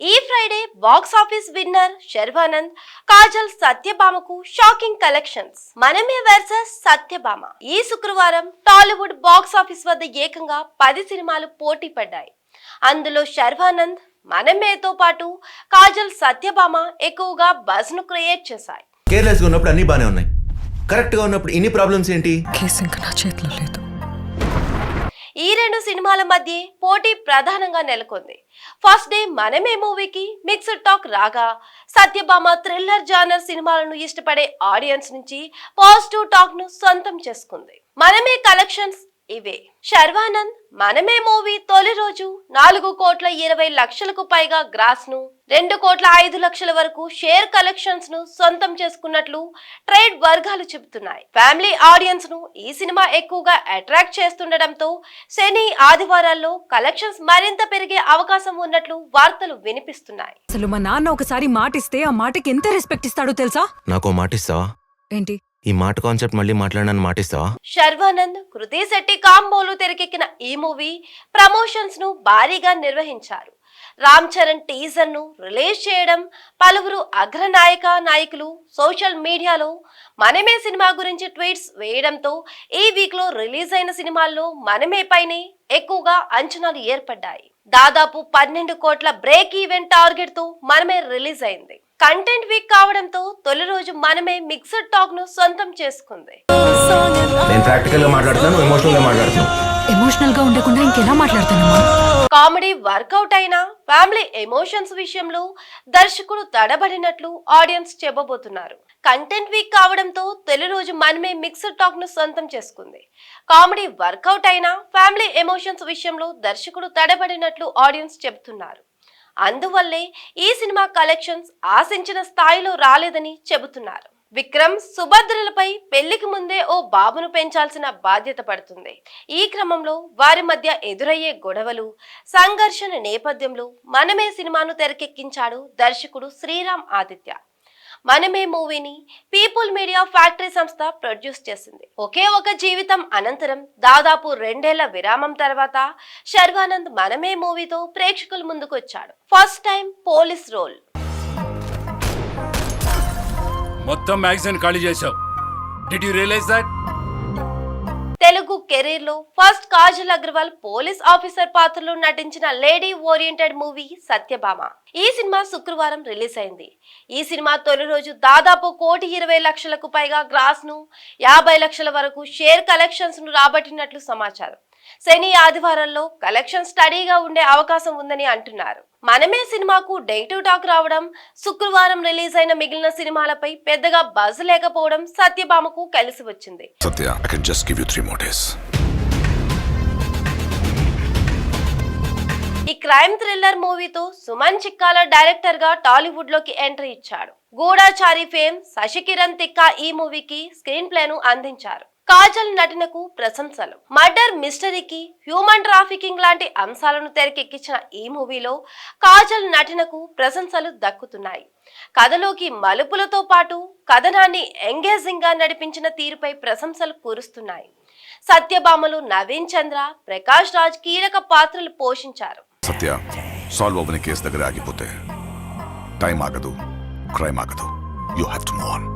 ఈ Friday box office winner Sharwanand Kajal సత్యభామకు shocking collections Maname versus Satyabhama ఈ శుక్రవారం Tollywood box office వద్ద ఏకంగా పది సినిమాలు పోటీ పడ్డాయి. అందులో శర్వానంద్ మనమేతో పాటు కాజల్ సత్యభామ ఎక్కువగా బజ్ను క్రియేట్ చేశాయి. కేర్లెస్గా ఉన్నప్పుడు అన్ని బానే ఉన్నాయి. కరెక్ట్గా ఉన్నప్పుడు ఇన్ని ప్రాబ్లమ్స్ ఏంటి? కేసు ఇంకా నా చేతిలో లేదు. ఈ రెండు సినిమాల మధ్య పోటీ ప్రధానంగా నెలకొంది. ఫస్ట్ డే మనమే మూవీకి మిక్స్డ్ టాక్ రాగా సత్యభామ థ్రిల్లర్ జానర్ సినిమాలను ఇష్టపడే ఆడియన్స్ నుంచి పాజిటివ్ టాక్ను సొంతం చేసుకుంది. మనమే కలెక్షన్స్ ఇవే. శర్వానంద్ మనమే మూవీ తొలి రోజు నాలుగు కోట్ల ఇరవై లక్షలకు పైగా గ్రాస్ను రెండు కోట్ల ఐదు లక్షల వరకు షేర్ కలెక్షన్స్ను సొంతం చేసుకున్నట్లు ట్రేడ్ వర్గాలు చెబుతున్నాయి. ఫ్యామిలీ ఆడియన్స్ను ఈ సినిమా ఎక్కువగా అట్రాక్ట్ చేస్తుండటంతో శని ఆదివారాల్లో కలెక్షన్స్ మరింత పెరిగే అవకాశం ఉన్నట్లు వార్తలు వినిపిస్తున్నాయి. అసలు మా నాన్న ఒకసారి మాట ఇస్తే ఆ మాటకి ఎంత రెస్పెక్ట్ ఇస్తాడో తెలుసా? నాకు మాట ఇస్తావా ఏంటి? ఈ మాట కాన్సెప్ట్ మళ్ళీ మాట్లాడనని మాటిస్తావా? శర్వానంద్ కృతి శెట్టి కాంబోలు తెరకెక్కిన ఈ మూవీ ప్రమోషన్స్ను భారీగా నిర్వహించారు. రామ్ చరణ్ టీజర్ను రిలీజ్ చేయడం పలువురు అగ్రనాయక నాయకులు సోషల్ మీడియాలో మనమే సినిమా గురించి ట్వీట్స్ వేయడంతో ఈ వీక్లో రిలీజ్ అయిన సినిమాల్లో మనమే పైనే ఎక్కువగా అంచనాలు ఏర్పడ్డాయి. దాదాపు పన్నెండు కోట్ల బ్రేక్ ఈవెంట్ టార్గెట్తో మనమే రిలీజ్ అయింది. కంటెంట్ వీక్ కావడంతో తొలి రోజు మనమే మిక్స్డ్ టాక్ను సొంతం చేసుకుంది. నేను ప్రాక్టికల్గా మాట్లాడుతున్నాను ఎమోషనల్గా మాట్లాడుతున్నాను. ఎమోషనల్గా ఉండకుండా ఇంకెలా కామెడీ వర్కౌట్ అయినా ఫ్యామిలీ ఎమోషన్స్ విషయంలో దర్శకుడు తడబడినట్లు ఆడియన్స్ చెప్పబోతున్నారు. కంటెంట్ వీక్ కావడంతో తొలి రోజు మనమే మిక్స్డ్ టాక్ను సొంతం చేసుకుంది. కామెడీ వర్కౌట్ అయినా ఫ్యామిలీ ఎమోషన్స్ విషయంలో దర్శకుడు తడబడినట్లు ఆడియన్స్ చెబుతున్నారు. అందువల్లే ఈ సినిమా కలెక్షన్స్ ఆశించిన స్థాయిలో రాలేదని చెబుతున్నారు. విక్రమ్ సుభద్రలపై పెళ్ళికి ముందే ఓ బాబును పెంచాల్సిన బాధ్యత పడుతుంది. ఈ క్రమంలో వారి మధ్య ఎదురయ్యే గొడవలు సంఘర్షణ నేపథ్యంలో మనమే సినిమాను తెరకెక్కించాడు దర్శకుడు శ్రీరామ్ ఆదిత్య. మనమే మూవీని పీపుల్ మీడియా ఫ్యాక్టరీ సంస్థ ప్రొడ్యూస్ చేసింది. ఒకే ఒక జీవితం అనంతరం దాదాపు రెండేళ్ళ విరామం తర్వాత శర్వానంద్ మనమే మూవీతో ప్రేక్షకుల ముందుకు వచ్చాడు ఫస్ట్ టైం పోలీస్ రోల్. మొత్తం మ్యాగజైన్ ఖాళీ చేశావు. Did you realise that Telugu కెరీర్లో first Kajal Aggarwal police officer పాత్రలో నటించిన లేడీ ఓరియంటెడ్ మూవీ సత్యభామ. ఈ సినిమా శుక్రవారం రిలీజ్ అయింది. ఈ సినిమా తొలి రోజు దాదాపు కోటి ఇరవై లక్షలకు పైగా గ్రాస్ను యాభై లక్షల వరకు షేర్ కలెక్షన్స్ను రాబట్టినట్లు సమాచారం. శని ఆదివారాల్లో కలెక్షన్ స్టడీగా ఉండే అవకాశం ఉందని అంటున్నారు. మనమే సినిమాకు నెగిటివ్ టాక్ రావడం శుక్రవారం రిలీజ్ అయిన మిగిలిన సినిమాలపై పెద్దగా బజ్ లేకపోవడం సత్యభామకు కలిసి వచ్చింది. ఈ క్రైమ్ థ్రిల్లర్ మూవీతో సుమన్ చిక్కాల డైరెక్టర్గా టాలీవుడ్లోకి ఎంట్రీ ఇచ్చాడు. గూఢాచారి ఫేమ్ శశికిరణ్ తిక్కా ఈ మూవీకి స్క్రీన్ ప్లేను అందించారు. కాజల్ నటనకు ప్రశంసలు. మర్డర్ మిస్టరీకి హ్యూమన్ ట్రాఫికింగ్ లాంటి అంశాలను తెరకెక్కించిన ఈ మూవీలో కాజల్ నటనకు ప్రశంసలు దక్కుతున్నాయి. కథలోకి మలుపులతో పాటు కథనాన్ని ఎంగేజింగ్గా నడిపించిన తీరుపై ప్రశంసలు కురుస్తున్నాయి. సత్యభామలు నవీన్ చంద్ర ప్రకాష్ రాజ్ కీలక పాత్రలు పోషించారు. సత్య సాల్వ్ అవ్వని కేసు దగ్గర ఆగిపోతే టైం ఆగదు క్రైమ్ ఆగదు. You have to move on